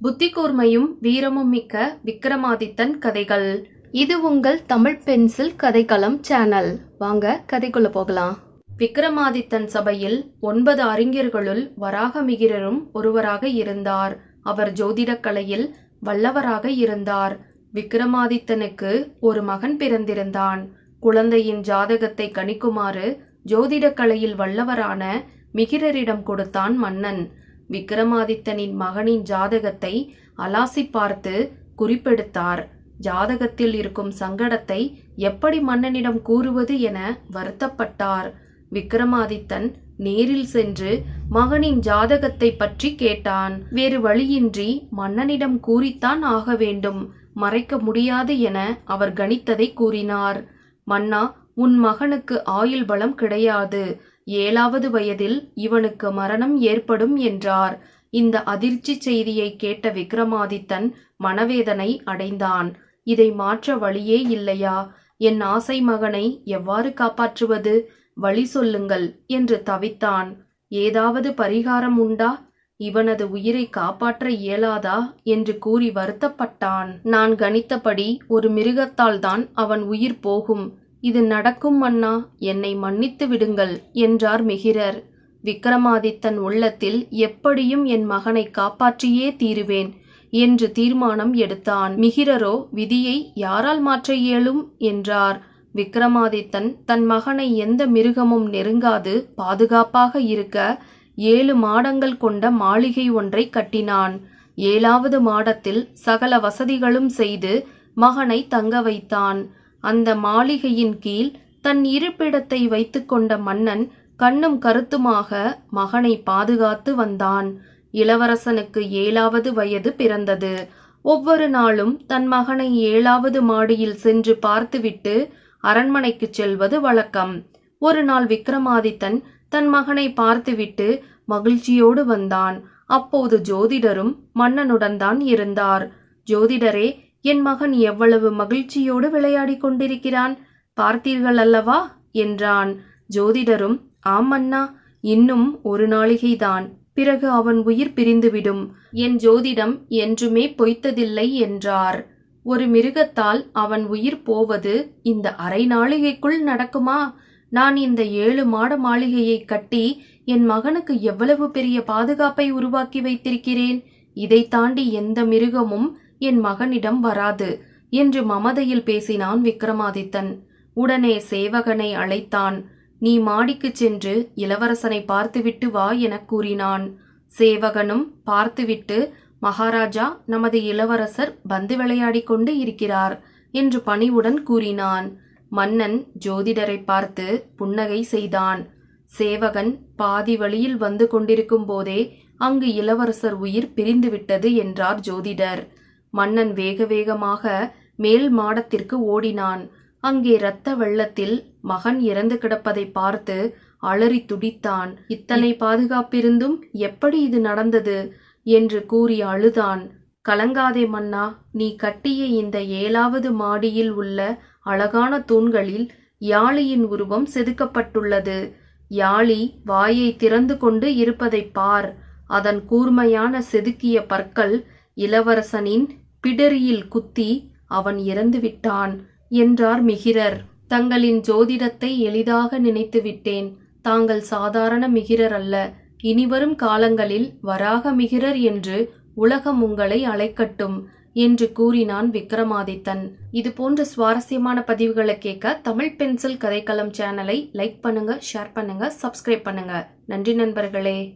புத்தி கூர்மையும் வீரமும் மிக்க விக்ரமாதித்தன் கதைகள். இது உங்கள் தமிழ் பென்சில் கதைக்களம் சேனல். வாங்க கதைக்குள்ள போகலாம். விக்ரமாதித்தன் சபையில் ஒன்பது அறிஞர்களுள் வராகமிகிரரும் ஒருவராக இருந்தார். அவர் ஜோதிடக் கலையில் வல்லவராக இருந்தார். விக்ரமாதித்தனுக்கு ஒரு மகன் பிறந்திருந்தான். குழந்தையின் ஜாதகத்தை கணிக்குமாறு ஜோதிடக் கலையில் வல்லவரான மிகிரரிடம் கொடுத்தான் மன்னன். விக்ரமாதித்தனின் மகனின் ஜாதகத்தை அலாசி பார்த்து குறிப்பெடுத்தார். ஜாதகத்தில் இருக்கும் சங்கடத்தை எப்படி மன்னனிடம் கூறுவது என வருத்தப்பட்டார். விக்ரமாதித்தன் நேரில் சென்று மகனின் ஜாதகத்தை பற்றி கேட்டான். வேறு வழியின்றி மன்னனிடம் கூறித்தான் ஆக வேண்டும். மறைக்க முடியாது என அவர் கணித்ததை கூறினார். மன்னா உன் மகனுக்கு ஆயுள் பலம் கிடையாது. ஏழாவது வயதில் இவனுக்கு மரணம் ஏற்படும் என்றார். இந்த அதிர்ச்சி செய்தியை கேட்ட விக்ரமாதித்தன் மனவேதனை அடைந்தான். இதை மாற்ற வழியே இல்லையா? என் ஆசை மகனை எவ்வாறு காப்பாற்றுவது? வழி சொல்லுங்கள் என்று தவித்தான். ஏதாவது பரிகாரம் உண்டா? இவனது உயிரை காப்பாற்ற இயலாதா? என்று கூறி வருத்தப்பட்டான். நான் கணித்தபடி ஒரு மிருகத்தால் தான் அவன் உயிர் போகும். இது நடக்கும் அண்ணா என்னை மன்னித்து விடுங்கள் என்றார் மிகிரர். விக்ரமாதித்தன் உள்ளத்தில் எப்படியும் என் மகனை காப்பாற்றியே தீருவேன் என்று தீர்மானம் எடுத்தான். மிகிரரோ விதியை யாரால் மாற்ற இயலும்? என்றார். விக்ரமாதித்தன் தன் மகனை எந்த மிருகமும் நெருங்காது பாதுகாப்பாக இருக்க ஏழு மாடங்கள் கொண்ட மாளிகை ஒன்றை கட்டினான். ஏழாவது மாடத்தில் சகல வசதிகளும் செய்து மகனை தங்க வைத்தான். அந்த மாளிகையின் கீழ் தன் இருப்பிடத்தை வைத்துக்கொண்ட மன்னன் கண்ணும் கருத்துமாக மகனை பாதுகாத்து வந்தான். இளவரசனுக்கு ஏழாவது வயது பிறந்தது. ஒவ்வொரு நாளும் தன் மகனை ஏழாவது மாடியில் சென்று பார்த்துவிட்டு அரண்மனைக்கு செல்வது வழக்கம். ஒரு நாள் விக்ரமாதித்தன் தன் மகனை பார்த்துவிட்டு மகிழ்ச்சியோடு வந்தான். அப்போது ஜோதிடரும் மன்னனுடன் தான் இருந்தார். ஜோதிடரே என் மகன் எவ்வளவு மகிழ்ச்சியோடு விளையாடிக் கொண்டிருக்கிறான்? பார்த்தீர்கள் அல்லவா? என்றான். ஜோதிடரும் ஆமண்ணா இன்னும் ஒரு நாளிகைதான் பிறகு அவன் உயிர் பிரிந்துவிடும். என் ஜோதிடம் என்றுமே பொய்த்ததில்லை என்றார். ஒரு மிருகத்தால் அவன் உயிர் போவது இந்த அரை நாளிகைக்குள் நடக்குமா? நான் இந்த ஏழு மாட மாளிகையை கட்டி என் மகனுக்கு எவ்வளவு பெரிய பாதுகாப்பை உருவாக்கி வைத்திருக்கிறேன்? இதை தாண்டி எந்த மிருகமும் என் மகனிடம் வராது என்று மமதையில் பேசினான் விக்ரமாதித்தன் உடனே சேவகனை அழைத்தான் நீ மாடிக்குச் சென்று இளவரசனை பார்த்துவிட்டு வா எனக் கூறினான். சேவகனும் பார்த்துவிட்டு மகாராஜா நமது இளவரசர் பந்து விளையாடிக் கொண்டு இருக்கிறார் என்று பணிவுடன் கூறினான். மன்னன் ஜோதிடரை பார்த்து புன்னகை செய்தான். சேவகன் பாதி வழியில் வந்து கொண்டிருக்கும் போதே அங்கு இளவரசர் உயிர் பிரிந்துவிட்டது என்றார் ஜோதிடர். மன்னன் வேக வேகமாக மேல் மாடத்திற்கு ஓடினான். அங்கே இரத்த வெள்ளத்தில் மகன் இறந்து கிடப்பதை பார்த்து அலறி துடித்தான். இத்தனை பாதுகாப்பிருந்தும் எப்படி இது நடந்தது? என்று கூறி அழுதான். கலங்காதே மன்னா நீ கட்டிய இந்த ஏழாவது மாடியில் உள்ள அழகான தூண்களில் யாழியின் உருவம் செதுக்கப்பட்டுள்ளது. யாழி வாயை திறந்து கொண்டு இருப்பதை பார். அதன் கூர்மையான செதுக்கிய பற்கள் இளவரசனின் பிடரியில் குத்தி அவன் இறந்து விட்டான் என்றார் மிகிரர். தங்களின் ஜோதிடத்தை எளிதாக நினைத்து விட்டேன். தாங்கள் சாதாரண மிகிரர் அல்ல. இனிவரும் காலங்களில் வராக மிகிரர் என்று உலகம் உங்களை அழைக்கட்டும் என்று கூறினான் விக்ரமாதித்தன். இது போன்ற சுவாரஸ்யமான பதிவுகளை கேட்க தமிழ் பென்சில் கதைக்களம் சேனலை லைக் பண்ணுங்க ஷேர் பண்ணுங்க சப்ஸ்கிரைப் பண்ணுங்க. நன்றி நண்பர்களே.